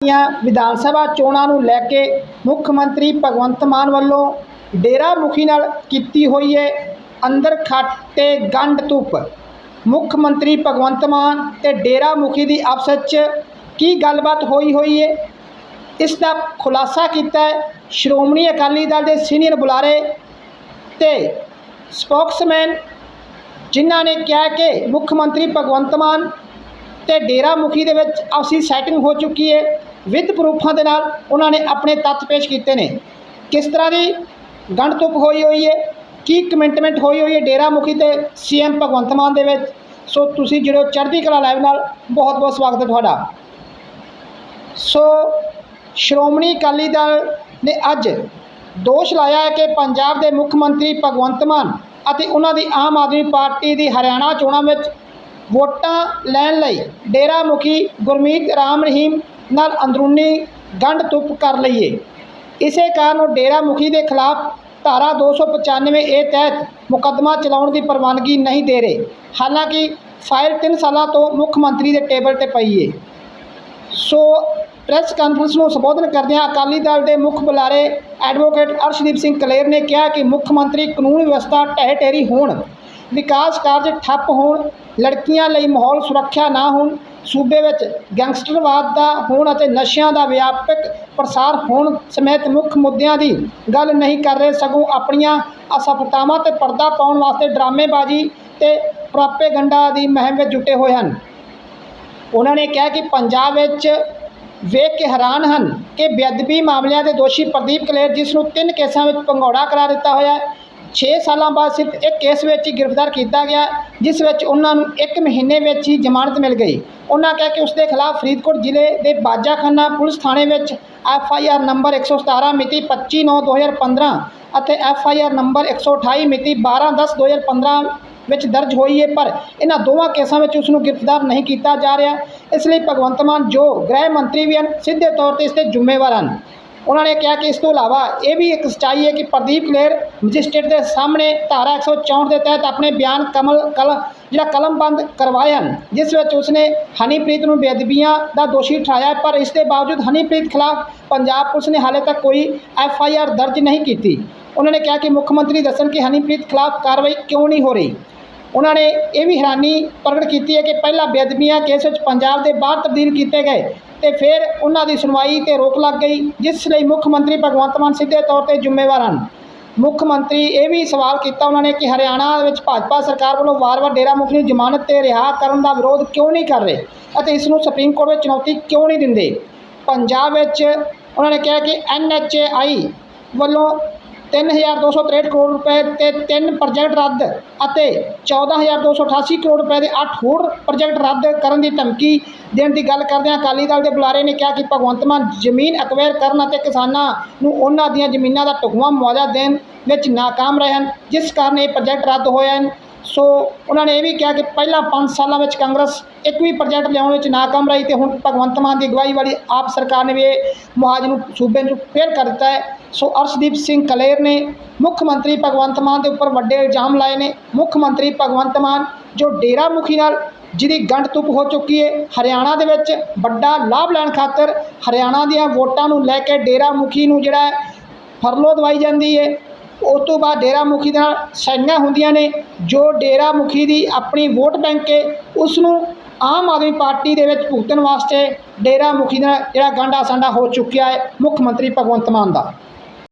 ਦੀਆਂ ਵਿਧਾਨ ਸਭਾ ਚੋਣਾਂ ਨੂੰ ਲੈ ਕੇ ਮੁੱਖ ਮੰਤਰੀ ਭਗਵੰਤ ਮਾਨ ਵੱਲੋਂ ਡੇਰਾ ਮੁਖੀ ਨਾਲ ਕੀਤੀ ਹੋਈ ਹੈ ਅੰਦਰ ਖਾਤੇ ਗੰਢ ਧੁੱਪ। ਮੁੱਖ ਮੰਤਰੀ ਭਗਵੰਤ ਮਾਨ ਤੇ ਡੇਰਾ ਮੁਖੀ ਦੀ ਆਪਸ 'ਚ ਕੀ ਗੱਲਬਾਤ ਹੋਈ ਹੋਈ ਹੈ ਇਸ ਦਾ ਖੁਲਾਸਾ ਕੀਤਾ ਹੈ ਸ਼੍ਰੋਮਣੀ ਅਕਾਲੀ ਦਲ ਦੇ ਸੀਨੀਅਰ ਬੁਲਾਰੇ ਤੇ ਸਪੋਕਸਮੈਨ ਜਿਨ੍ਹਾਂ ਨੇ ਕਿਹਾ ਕਿ ਮੁੱਖ ਮੰਤਰੀ ਭਗਵੰਤ ਮਾਨ ਤੇ ਡੇਰਾ ਮੁਖੀ ਦੇ ਵਿੱਚ ਆਪਸੀ ਸੈਟਿੰਗ ਹੋ ਚੁੱਕੀ ਹੈ ਵਿਦ ਪ੍ਰੂਫਾਂ ਦੇ ਨਾਲ ਉਹਨਾਂ ਨੇ ਆਪਣੇ ਤੱਥ ਪੇਸ਼ ਕੀਤੇ ਨੇ। ਕਿਸ ਤਰ੍ਹਾਂ ਦੀ ਗੰਢ ਧੁੱਪ ਹੋਈ ਹੋਈ ਹੈ, ਕੀ ਕਮਿਟਮੈਂਟ ਹੋਈ ਹੋਈ ਹੈ ਡੇਰਾ ਮੁਖੀ ਤੇ ਸੀਐਮ ਭਗਵੰਤ ਮਾਨ ਦੇ ਵਿੱਚ, ਸੋ ਤੁਸੀਂ ਜਿਹੜੇ ਚੜ੍ਹਦੀ ਕਲਾ ਲਾਈਵ ਨਾਲ, ਬਹੁਤ ਬਹੁਤ ਸਵਾਗਤ ਹੈ ਤੁਹਾਡਾ। ਸੋ ਸ਼੍ਰੋਮਣੀ ਅਕਾਲੀ ਦਲ ਨੇ ਅੱਜ ਦੋਸ਼ ਲਾਇਆ ਹੈ ਕਿ ਪੰਜਾਬ ਦੇ ਮੁੱਖ ਮੰਤਰੀ ਭਗਵੰਤ ਮਾਨ ਅਤੇ ਉਹਨਾਂ ਦੀ ਆਮ ਆਦਮੀ ਪਾਰਟੀ ਦੀ ਹਰਿਆਣਾ ਚੋਣਾਂ ਵਿੱਚ ਵੋਟਾਂ ਲੈਣ ਲਈ ਡੇਰਾ ਮੁਖੀ ਗੁਰਮੀਤ ਰਾਮ ਰਹੀਮ ਨਾਲ ਅੰਦਰੂਨੀ ਗੰਢ ਤੁੱਪ ਕਰ ਲਈਏ। ਇਸੇ ਕਾਰਨ ਉਹ ਡੇਰਾ ਮੁਖੀ ਦੇ ਖਿਲਾਫ ਧਾਰਾ 295 ਏ ਤਹਿਤ ਮੁਕੱਦਮਾ ਚਲਾਉਣ ਦੀ ਪ੍ਰਵਾਨਗੀ ਨਹੀਂ ਦੇ ਰਹੇ। ਹਾਲਾਂਕਿ ਫਾਈਲ 3 ਸਾਲਾਂ ਤੋਂ ਮੁੱਖ ਮੰਤਰੀ ਦੇ ਟੇਬਲ ਤੇ ਪਈ ਹੈ ਸੋ ਪ੍ਰੈਸ ਕਾਨਫਰੰਸ ਨੂੰ ਸੰਬੋਧਨ ਕਰਦਿਆਂ ਅਕਾਲੀ ਦਲ ਦੇ ਮੁੱਖ ਬੁਲਾਰੇ ਐਡਵੋਕੇਟ ਅਰਸ਼ਦੀਪ ਸਿੰਘ ਕਲੇਰ ਨੇ ਕਿਹਾ ਕਿ ਮੁੱਖ ਮੰਤਰੀ ਕਾਨੂੰਨ ਵਿਵਸਥਾ ਢਹਿ ਢੇਰੀ ਹੋਣ। ਵਿਕਾਸ ਕਾਰਜ ਠੱਪ ਹੋਣ, ਲੜਕੀਆਂ ਲਈ ਮਾਹੌਲ ਸੁਰੱਖਿਆ ਨਾ ਹੋਣ, ਸੂਬੇ ਵਿੱਚ ਗੈਂਗਸਟਰਵਾਦ ਦਾ ਹੋਣ ਅਤੇ ਨਸ਼ਿਆਂ ਦਾ ਵਿਆਪਕ ਪ੍ਰਸਾਰ ਹੋਣ ਸਮੇਤ ਮੁੱਖ ਮੁੱਦਿਆਂ ਦੀ ਗੱਲ ਨਹੀਂ ਕਰ ਰਹੇ ਸਗੋਂ ਆਪਣੀਆਂ ਅਸਫਲਤਾਵਾਂ ਤੇ ਪਰਦਾ ਪਾਉਣ ਵਾਸਤੇ ਡਰਾਮੇਬਾਜ਼ੀ ਤੇ ਪ੍ਰਾਪੇਗੰਡਾ ਦੀ ਮੁਹਿੰਮ ਵਿੱਚ ਜੁਟੇ ਹੋਏ ਹਨ। ਉਹਨਾਂ ਨੇ ਕਿਹਾ ਕਿ ਪੰਜਾਬ ਵਿੱਚ ਵੇਖ ਕੇ ਹੈਰਾਨ ਹਨ ਕਿ ਬੇਅਦਬੀ ਮਾਮਲਿਆਂ ਦੇ ਦੋਸ਼ੀ ਪ੍ਰਦੀਪ ਕਲੇਰ, ਜਿਸ ਨੂੰ ਤਿੰਨ ਕੇਸਾਂ ਵਿੱਚ ਭੰਗੌੜਾ ਕਰਾ ਦਿੱਤਾ ਹੋਇਆ ਹੈ 6 ਸਾਲਾਂ ਬਾਅਦ ਸਿਰਫ ਇੱਕ ਕੇਸ ਵਿੱਚ ਹੀ ਗ੍ਰਿਫਤਾਰ ਕੀਤਾ ਗਿਆ, ਜਿਸ ਵਿੱਚ ਉਹਨਾਂ ਨੂੰ ਇੱਕ ਮਹੀਨੇ ਵਿੱਚ ਹੀ ਜ਼ਮਾਨਤ ਮਿਲ ਗਈ। ਉਹਨਾਂ ਕਿਹਾ ਕਿ ਉਸ ਦੇ ਖਿਲਾਫ ਫਰੀਦਕੋਟ ਜ਼ਿਲ੍ਹੇ ਦੇ ਬਾਜਾਖਾਨਾ ਪੁਲਿਸ ਥਾਣੇ ਵਿੱਚ ਐਫ ਆਈ ਆਰ ਨੰਬਰ 117 ਮਿਤੀ 25/9/2015 ਅਤੇ ਐਫ ਆਈ ਆਰ ਨੰਬਰ 128 ਮਿਤੀ 12/10/2015 ਵਿੱਚ ਦਰਜ ਹੋਈ ਹੈ, ਪਰ ਇਹਨਾਂ ਦੋਵਾਂ ਕੇਸਾਂ ਵਿੱਚ ਉਸ ਨੂੰ ਗ੍ਰਿਫਤਾਰ ਨਹੀਂ ਕੀਤਾ ਜਾ ਰਿਹਾ। ਇਸ ਲਈ ਭਗਵੰਤ ਮਾਨ ਜੋ ਗ੍ਰਹਿ ਮੰਤਰੀ ਵੀ ਹਨ, ਸਿੱਧੇ ਤੌਰ ਤੇ ਇਸ ਤੇ ਜ਼ਿੰਮੇਵਾਰ ਹਨ। ਉਹਨਾਂ ਨੇ ਕਿਹਾ ਕਿ ਇਸ ਤੋਂ ਇਲਾਵਾ ਇਹ ਵੀ ਇੱਕ ਸੱਚਾਈ ਹੈ ਕਿ ਪ੍ਰਦੀਪ ਕਲੇਰ ਮੈਜਿਸਟ੍ਰੇਟ ਦੇ ਸਾਹਮਣੇ ਧਾਰਾ 164 ਦੇ ਤਹਿਤ ਆਪਣੇ ਬਿਆਨ ਕਮਲ ਕਲ ਜਿਹੜਾ ਕਲਮਬੰਦ ਕਰਵਾਏ ਹਨ, ਜਿਸ ਵਿੱਚ ਉਸਨੇ ਹਨੀਪ੍ਰੀਤ ਨੂੰ ਬੇਅਦਬੀਆਂ ਦਾ ਦੋਸ਼ੀ ਠਹਿਰਾਇਆ ਪਰ ਇਸ ਦੇ ਬਾਵਜੂਦ ਹਨੀਪ੍ਰੀਤ ਖਿਲਾਫ ਪੰਜਾਬ ਪੁਲਿਸ ਨੇ ਹਾਲੇ ਤੱਕ ਕੋਈ ਐਫ ਆਈ ਆਰ ਦਰਜ ਨਹੀਂ ਕੀਤੀ। ਉਹਨਾਂ ਨੇ ਕਿਹਾ ਕਿ ਮੁੱਖ ਮੰਤਰੀ ਦੱਸਣ ਕਿ ਹਨੀਪ੍ਰੀਤ ਖਿਲਾਫ ਕਾਰਵਾਈ ਕਿਉਂ ਨਹੀਂ ਹੋ ਰਹੀ। ਉਹਨਾਂ ਨੇ ਇਹ ਵੀ ਹੈਰਾਨੀ ਪ੍ਰਗਟ ਕੀਤੀ ਹੈ ਕਿ ਪਹਿਲਾਂ ਬੇਅਦਬੀਆਂ ਕੇਸ ਵਿੱਚ ਪੰਜਾਬ ਦੇ ਬਾਹਰ ਤਬਦੀਲ ਕੀਤੇ ਗਏ ਤੇ ਫਿਰ ਉਹਨਾਂ ਦੀ ਸੁਣਵਾਈ ਤੇ ਰੋਕ ਲੱਗ ਗਈ, ਜਿਸ ਲਈ ਮੁੱਖ ਮੰਤਰੀ ਭਗਵੰਤ ਮਾਨ ਸਿੱਧੇ ਤੌਰ ਤੇ ਜ਼ਿੰਮੇਵਾਰ ਹਨ। ਮੁੱਖ ਮੰਤਰੀ ਇਹ ਵੀ ਸਵਾਲ ਕੀਤਾ ਉਹਨਾਂ ਨੇ ਕਿ ਹਰਿਆਣਾ ਵਿੱਚ ਭਾਜਪਾ ਸਰਕਾਰ ਵੱਲੋਂ ਵਾਰ-ਵਾਰ ਡੇਰਾ ਮੁਖੀ ਨੂੰ ਜ਼ਮਾਨਤ ਤੇ ਰਿਹਾ ਕਰਨ ਦਾ ਵਿਰੋਧ ਕਿਉਂ ਨਹੀਂ ਕਰ ਰਹੇ ਅਤੇ ਇਸ ਨੂੰ ਸੁਪਰੀਮ ਕੋਰਟ ਵਿੱਚ ਚੁਣੌਤੀ ਕਿਉਂ ਨਹੀਂ ਦਿੰਦੇ? ਪੰਜਾਬ ਵਿੱਚ ਉਹਨਾਂ ਨੇ ਕਿਹਾ ਕਿ ਐਨ ਐਚ ਆਈ ਵੱਲੋਂ 3263 ਕਰੋੜ ਰੁਪਏ ਤੇ ਤਿੰਨ ਪ੍ਰੋਜੈਕਟ ਰੱਦ ਅਤੇ 14288 ਕਰੋੜ ਰੁਪਏ ਦੇ 8 ਹੋਰ ਪ੍ਰੋਜੈਕਟ ਰੱਦ ਕਰਨ ਦੀ ਧਮਕੀ ਦੇਣ ਦੀ ਗੱਲ ਕਰਦਿਆਂ ਅਕਾਲੀ ਦਲ ਦੇ ਬੁਲਾਰੇ ਨੇ ਕਿਹਾ ਕਿ ਭਗਵੰਤ ਮਾਨ ਜ਼ਮੀਨ ਅਕਵਾਇਰ ਕਰਨ ਅਤੇ ਕਿਸਾਨਾਂ ਨੂੰ ਉਹਨਾਂ ਦੀਆਂ ਜ਼ਮੀਨਾਂ ਦਾ ਢੁਕਵਾਂ ਮੁਆਵਜ਼ਾ ਦੇਣ ਵਿੱਚ ਨਾਕਾਮ ਰਹੇ ਹਨ, ਜਿਸ ਕਾਰਨ ਇਹ ਪ੍ਰੋਜੈਕਟ ਰੱਦ ਹੋਏ ਹਨ। ਸੋ ਉਹਨਾਂ ਨੇ ਇਹ ਵੀ ਕਿਹਾ ਕਿ ਪਹਿਲਾਂ 5 ਸਾਲਾਂ ਵਿੱਚ ਕਾਂਗਰਸ ਇੱਕ ਵੀ ਪ੍ਰੋਜੈਕਟ ਲਿਆਉਣ ਵਿੱਚ ਨਾਕਾਮ ਰਹੀ ਤੇ ਹੁਣ ਭਗਵੰਤ ਮਾਨ ਦੀ ਅਗਵਾਈ ਵਾਲੀ ਆਪ ਸਰਕਾਰ ਨੇ ਵੀ ਇਹ ਮੁਹਾਜ਼ ਨੂੰ ਸੂਬੇ ਨੂੰ ਫੇਰ ਕਰ ਦਿੱਤਾ ਹੈ। ਸੋ ਅਰਸ਼ਦੀਪ ਸਿੰਘ ਕਲੇਰ ਨੇ ਮੁੱਖ ਮੰਤਰੀ ਭਗਵੰਤ ਮਾਨ ਦੇ ਉੱਪਰ ਵੱਡੇ ਇਲਜ਼ਾਮ ਲਾਏ ਨੇ। ਮੁੱਖ ਮੰਤਰੀ ਭਗਵੰਤ ਮਾਨ ਜੋ ਡੇਰਾ ਮੁਖੀ ਨਾਲ ਜਿਹਦੀ ਗੰਢ ਤੁਪ ਹੋ ਚੁੱਕੀ ਹੈ, ਹਰਿਆਣਾ ਦੇ ਵਿੱਚ ਵੱਡਾ ਲਾਭ ਲੈਣ ਖਾਤਰ ਹਰਿਆਣਾ ਦੀਆਂ ਵੋਟਾਂ ਨੂੰ ਲੈ ਕੇ ਡੇਰਾ ਮੁਖੀ ਨੂੰ ਜਿਹੜਾ ਫਰਲੋ ਦਵਾਈ ਜਾਂਦੀ ਹੈ। ਉਸ ਤੋਂ ਬਾਅਦ ਡੇਰਾ ਮੁਖੀ ਦੇ ਨਾਲ ਸਾਈਆਂ ਹੁੰਦੀਆਂ ਨੇ, ਜੋ ਡੇਰਾ ਮੁਖੀ ਦੀ ਆਪਣੀ ਵੋਟ ਬੈਂਕ ਹੈ ਉਸ ਨੂੰ ਆਮ ਆਦਮੀ ਪਾਰਟੀ ਦੇ ਵਿੱਚ ਭੁਗਤਣ ਵਾਸਤੇ ਡੇਰਾ ਮੁਖੀ ਨਾਲ ਜਿਹੜਾ ਗਾਂਡਾ ਸਾਂਡਾ ਹੋ ਚੁੱਕਿਆ ਹੈ ਮੁੱਖ ਮੰਤਰੀ ਭਗਵੰਤ ਮਾਨ ਦਾ।